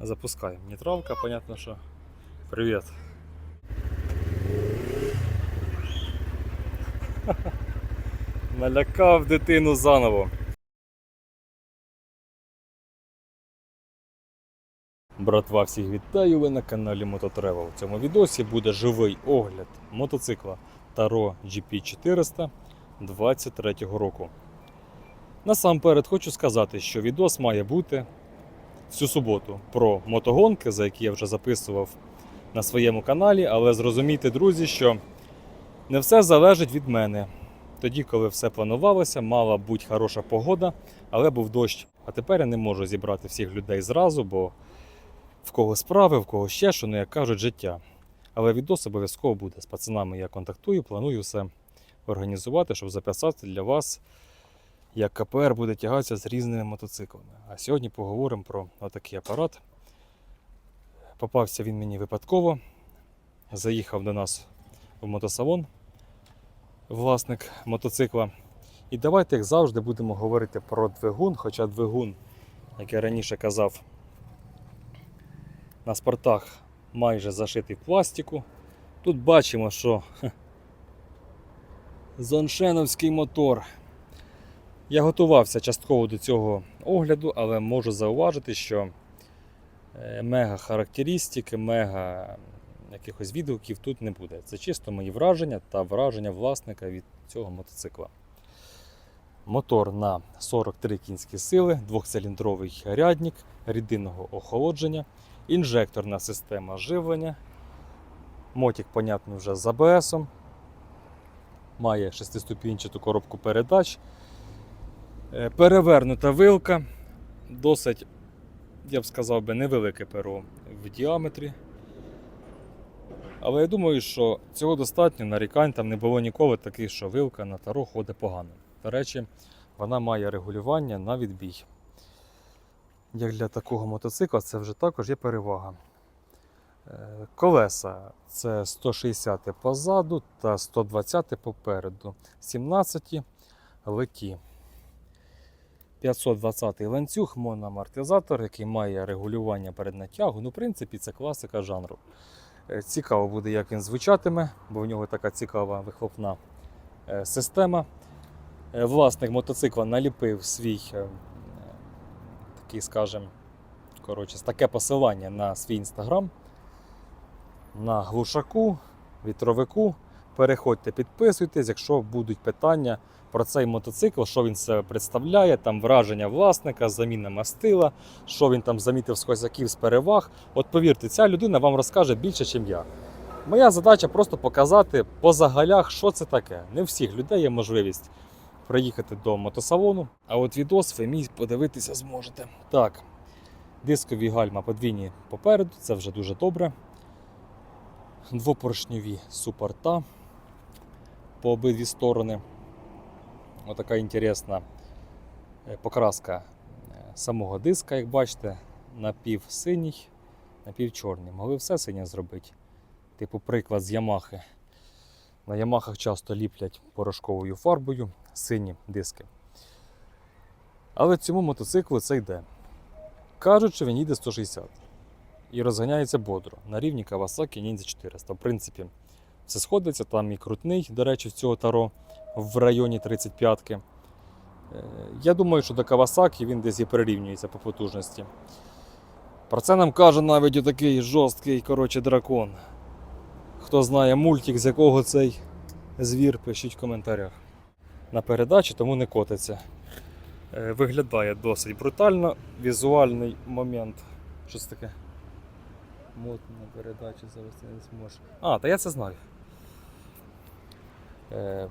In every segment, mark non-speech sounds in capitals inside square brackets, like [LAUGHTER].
Запускаємо. Нейтралка, понятно, що. Привіт. [LAUGHS] Налякав дитину заново. Братва, всіх вітаю! Ви на каналі Мототревел. В цьому відосі буде живий огляд мотоцикла Taro GP400 23 року. Насамперед хочу сказати, що відос має бути цю суботу про мотогонки, за які я вже записував на своєму каналі, але зрозумійте, друзі, що не все залежить від мене. Тоді, коли все планувалося, мала бути хороша погода, але був дощ. А тепер я не можу зібрати всіх людей зразу, бо в кого справи, в кого ще що, ну як кажуть, життя. Але відос обов'язково буде. З пацанами я контактую, планую все організувати, щоб записати для вас, як КПР буде тягатися з різними мотоциклами. А сьогодні поговоримо про отакий апарат. Попався він мені випадково. Заїхав до нас в мотосалон власник мотоцикла. І давайте, як завжди, будемо говорити про двигун, хоча двигун, як я раніше казав, на спортах майже зашитий в пластику. Тут бачимо, що зоншеновський мотор. Я готувався частково до цього огляду, але можу зауважити, що е, мега характеристики, мега якихось відгуків тут не буде. Це чисто мої враження та враження власника від цього мотоцикла. Мотор на 43 кінські сили, двохциліндровий рядник рідинного охолодження, інжекторна система живлення. Мотик, понятно, вже з АБС. Має шестиступінчату коробку передач. Е, Перевернута вилка. Досить, я б сказав би, невелике перо в діаметрі. Але я думаю, що цього достатньо, нарікань там не було ніколи таких, що вилка на таро ходить погано. До речі, вона має регулювання на відбій. Як для такого мотоцикла, це вже також є перевага. Е, Колеса це 160 позаду та 120 попереду. 17 леті. 520 ланцюг, моноамортизатор, який має регулювання перед натягу. Ну, в принципі, це класика жанру. Е, Цікаво буде, як він звучатиме, бо в нього така цікава вихлопна е, система. Е, Власник мотоцикла наліпив свій такий, скажем, коротше, таке посилання на свій інстаграм. На глушаку, вітровику. Переходьте, підписуйтесь, якщо будуть питання про цей мотоцикл, що він себе представляє, там враження власника, заміна мастила, що він там замітив з козаків з переваг. От повірте, ця людина вам розкаже більше, ніж я. Моя задача просто показати по загалях, що це таке. Не всіх людей є можливість приїхати до мотосалону, а от відос ви мій подивитися зможете. Так, дискові гальма подвійні попереду, це вже дуже добре. Двопоршньові супорта по обидві сторони. Отака інтересна е, покраска е, самого диска, як бачите, напів синій, напів чорний. Могли все синє зробити. Типу приклад з Ямахи. На Ямахах часто ліплять порошковою фарбою сині диски. Але цьому мотоциклу це йде. Кажуть, що він їде 160 і розганяється бодро на рівні Kawasaki Ninja 400. В принципі, все сходиться, там і крутний, до речі, в цього таро в районі 35-ки. Е, Я думаю, що до Kawasaki він десь і перерівнюється по потужності. Про це нам каже навіть отакий жорсткий коротше, дракон. Хто знає мультик, з якого цей звір, пишіть в коментарях. На передачі тому не котиться. Е, Виглядає досить брутально. Візуальний момент. Що це таке? Мод на передачі завести не зможеш. А, та я це знаю. Е,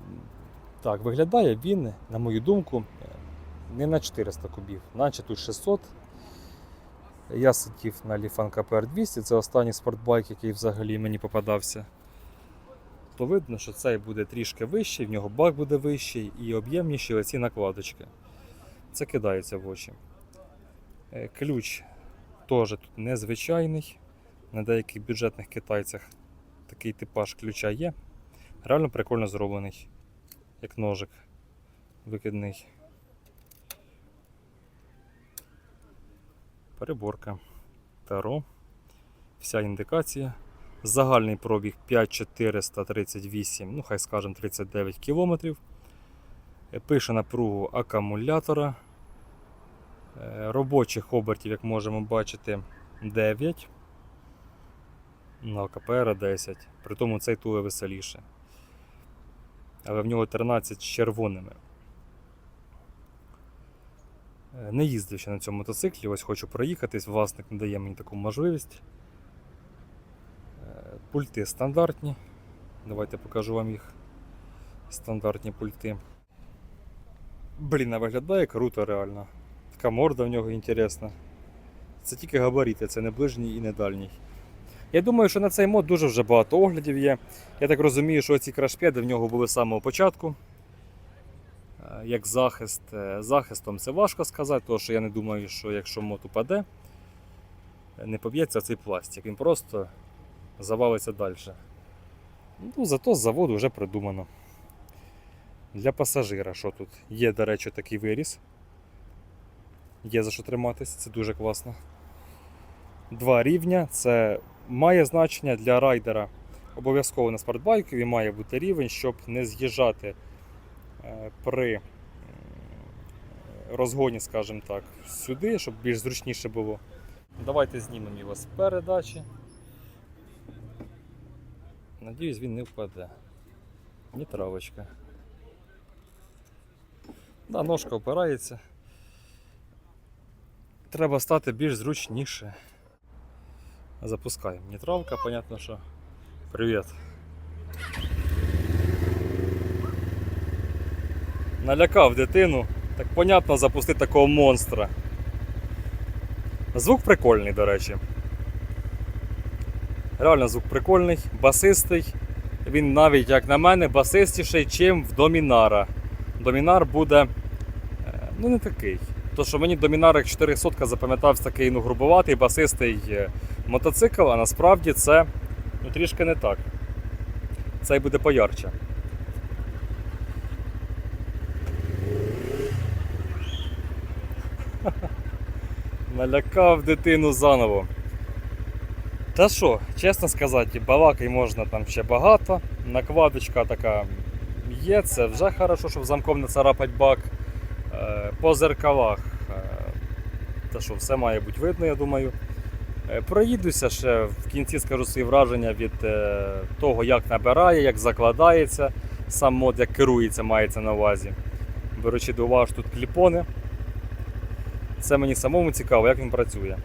так, виглядає він, на мою думку, не на 400 кубів, наче тут 600. Я сидів на Lifan KPR 200, це останній спортбайк, який взагалі мені попадався. То видно, що цей буде трішки вищий, в нього бак буде вищий і об'ємніші оці накладочки. Це кидається в очі. Е, Ключ теж тут незвичайний. На деяких бюджетних китайцях такий типаж ключа є. Реально прикольно зроблений, як ножик викидний. Переборка. Таро. Вся індикація. Загальний пробіг 5438, ну хай скажемо 39 кілометрів. Е, Пише напругу акумулятора. Е, Робочих обертів, як можемо бачити, 9. На КПР 10. При тому цей туле веселіше. Але в нього 13 з червоними. Е, Не їздив ще на цьому мотоциклі, ось хочу проїхатись, власник не дає мені таку можливість. Е, Пульти стандартні. Давайте покажу вам їх. Стандартні пульти. Блін, а виглядає круто реально. Така морда в нього інтересна. Це тільки габарити, це не ближній і не дальній. Я думаю, що на цей мод дуже вже багато оглядів є. Я так розумію, що ці крашпеди в нього були з самого початку. Е, Як захист. Е, Захистом це важко сказати, тому що я не думаю, що якщо мод упаде, не поб'ється цей пластик. Він просто завалиться далі. Ну, зато з заводу вже придумано. Для пасажира, що тут? Є, до речі, такий виріс. Є за що триматись, це дуже класно. Два рівня це має значення для райдера. Обов'язково на спортбайкові має бути рівень, щоб не з'їжджати е, при розгоні, скажімо так, сюди, щоб більш зручніше було. Давайте знімемо його з передачі. Надіюсь, він не впаде. Ні травочка. Да, ножка опирається. Треба стати більш зручніше. Запускаємо. Нітравка, понятно, що. Привіт. Налякав дитину. Так понятно запустити такого монстра. Звук прикольний, до речі. Реально звук прикольний, басистий. Він навіть, як на мене, басистіший, чим в Домінара. Домінар буде е, ну не такий. То, що мені Домінар як 400 запам'ятався такий ну, грубоватий, басистий е, мотоцикл, а насправді це ну, трішки не так. Цей буде поярче. [LAUGHS] Налякав дитину заново. Та що, чесно сказати, балакай можна там ще багато. Накладочка така є, це вже хорошо, щоб замком не царапать бак. Е, По зеркалах. е, Та що, все має бути видно, я думаю. Е, Проїдуся ще в кінці скажу свої враження від е, того, як набирає, як закладається, сам мод, як керується, мається на увазі. Беручи до уваги, тут кліпони. Це мені самому цікаво, як він працює.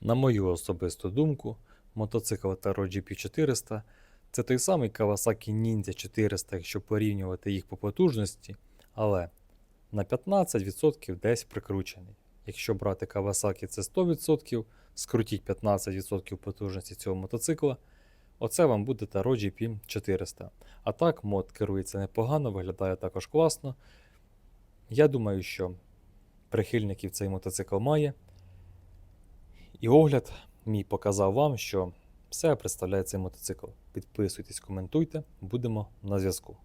На мою особисту думку, мотоцикл Taro GP400 це той самий Kawasaki Ninja 400, якщо порівнювати їх по потужності, але на 15% десь прикручений. Якщо брати Kawasaki це 100%, скрутіть 15% потужності цього мотоцикла, оце вам буде Taro GP 400. А так, мод керується непогано, виглядає також класно. Я думаю, що прихильників цей мотоцикл має. І огляд мій показав вам, що все представляє цей мотоцикл. Підписуйтесь, коментуйте, будемо на зв'язку.